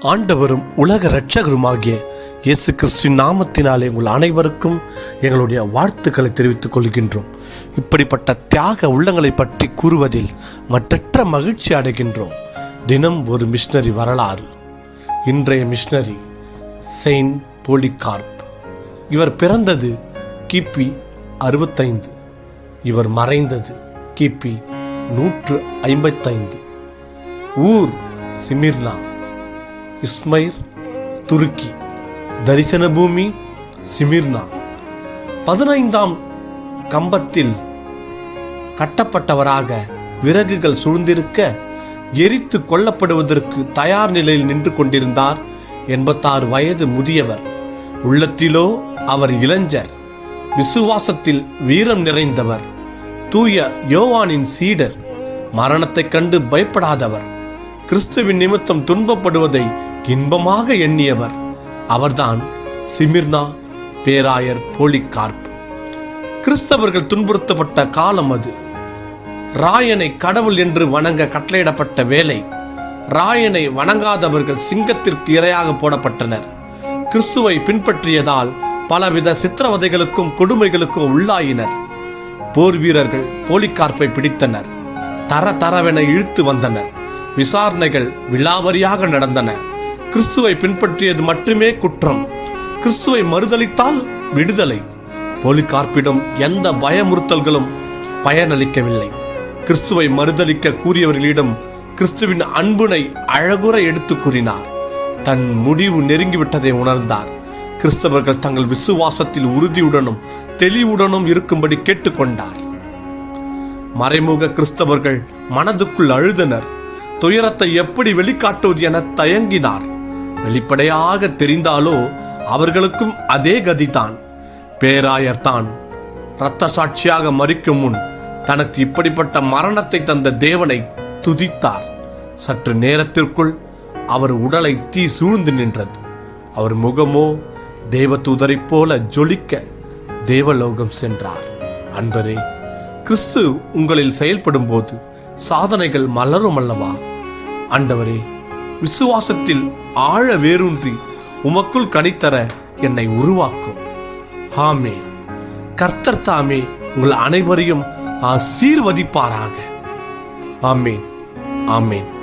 ஆண்டவரும் உலக இரட்சகருமாகிய இயேசு கிறிஸ்துவின் நாமத்தினாலே உங்கள் அனைவருக்கும் எங்களுடைய வாழ்த்துக்களை தெரிவித்துக் கொள்கின்றோம். இப்படிப்பட்ட தியாக உள்ளங்களை பற்றி கூறுவதில் மற்றற்ற மகிழ்ச்சி அடைகின்றோம். தினம் ஒரு மிஷினரி வரலாறு. இன்றைய மிஷினரி செயின்ட் போலிகார்ப். இவர் பிறந்தது கிபி அறுபத்தைந்து. இவர் மறைந்தது கிபி நூற்று ஐம்பத்தைந்து. ஊர் சிமிர்னா. இஸ்மைர் துருக்கி தரிசன பூமி சிமிர்னா. பதினைந்தாம் கம்பத்தில் கட்டப்பட்டவராக விறகுகள் சூழ்ந்திருக்க எரித்து கொல்லப்படுவதற்கு தயார் நிலையில் நின்று கொண்டிருந்தார் எண்பத்தாறு வயது முதியவர். உள்ளத்திலோ அவர் இளைஞர் விசுவாசத்தில் வீரம் நிறைந்தவர். தூய யோவானின் சீடர் மரணத்தைக் கண்டு பயப்படாதவர். கிறிஸ்துவின் நிமித்தம் துன்பப்படுவதை இன்பமாக எண்ணியவர் அவர்தான் சிமிர்னா பேராயர் போலிகார்ப். கிறிஸ்தவர்கள் துன்புறுத்தப்பட்ட காலம் அது. ராயனை கடவுள் என்று வணங்க கட்டளையிடப்பட்ட வேலை. ராயனை வணங்காதவர்கள் சிங்கத்திற்கு இரையாக போடப்பட்டனர். கிறிஸ்துவை பின்பற்றியதால் பலவித சித்திரவதைகளுக்கும் கொடுமைகளுக்கும் உள்ளாயினர். போர் வீரர்கள் போலிக்கார்ப்பை பிடித்தனர். தர தரவென இழுத்து வந்தனர். விசாரணைகள் விலாவரியாக நடந்தன. கிறிஸ்துவை பின்பற்றியது மட்டுமே குற்றம். கிறிஸ்துவை மறுதளித்தால் விடுதலை. போலிகார்ப்பிடம் எந்த பயமுறுத்தல்களும் பயனளிக்கவில்லை. கிறிஸ்துவை மறுதளிக்க கூறியவர்களிடம் கிறிஸ்துவின் அன்புனை அழகுற எடுத்து கூறினார். தன் முடிவு நெருங்கிவிட்டதை உணர்ந்தார். கிறிஸ்தவர்கள் தங்கள் விசுவாசத்தில் உறுதியுடனும் தெளிவுடனும் இருக்கும்படி கேட்டுக்கொண்டார். மறைமுக கிறிஸ்தவர்கள் மனதுக்குள் அழுதனர். துயரத்தை எப்படி வெளிக்காட்டுவது என தயங்கினார். வெளிப்படையாக தெரிந்தாலோ அவர்களுக்கும் அதே கதிதான். பேராயர் தான் இரத்த சாட்சியாக மறிக்கும் முன் தனக்கு இப்படிப்பட்ட மரணத்தை தந்த தேவனை துதித்தார். சற்று நேரத்திற்குள் அவர் உடலை தீ சூழ்ந்து நின்றது. அவர் முகமோ தேவதூதரைப் போல ஜொலிக்க தேவலோகம் சென்றார். அன்பரே கிறிஸ்து உங்களில் செயல்படும் போது சாதனைகள் மலரும் அல்லவா? ஆண்டவரே விசுவாசத்தில் ஆழ வேரூன்றி உமக்குள் கனித்தர என்னை உருவாக்கும். ஆமே கர்த்தர் தாமே உங்கள் அனைவரையும் ஆசீர்வதிப்பாராக. ஆமேன். ஆமேன்.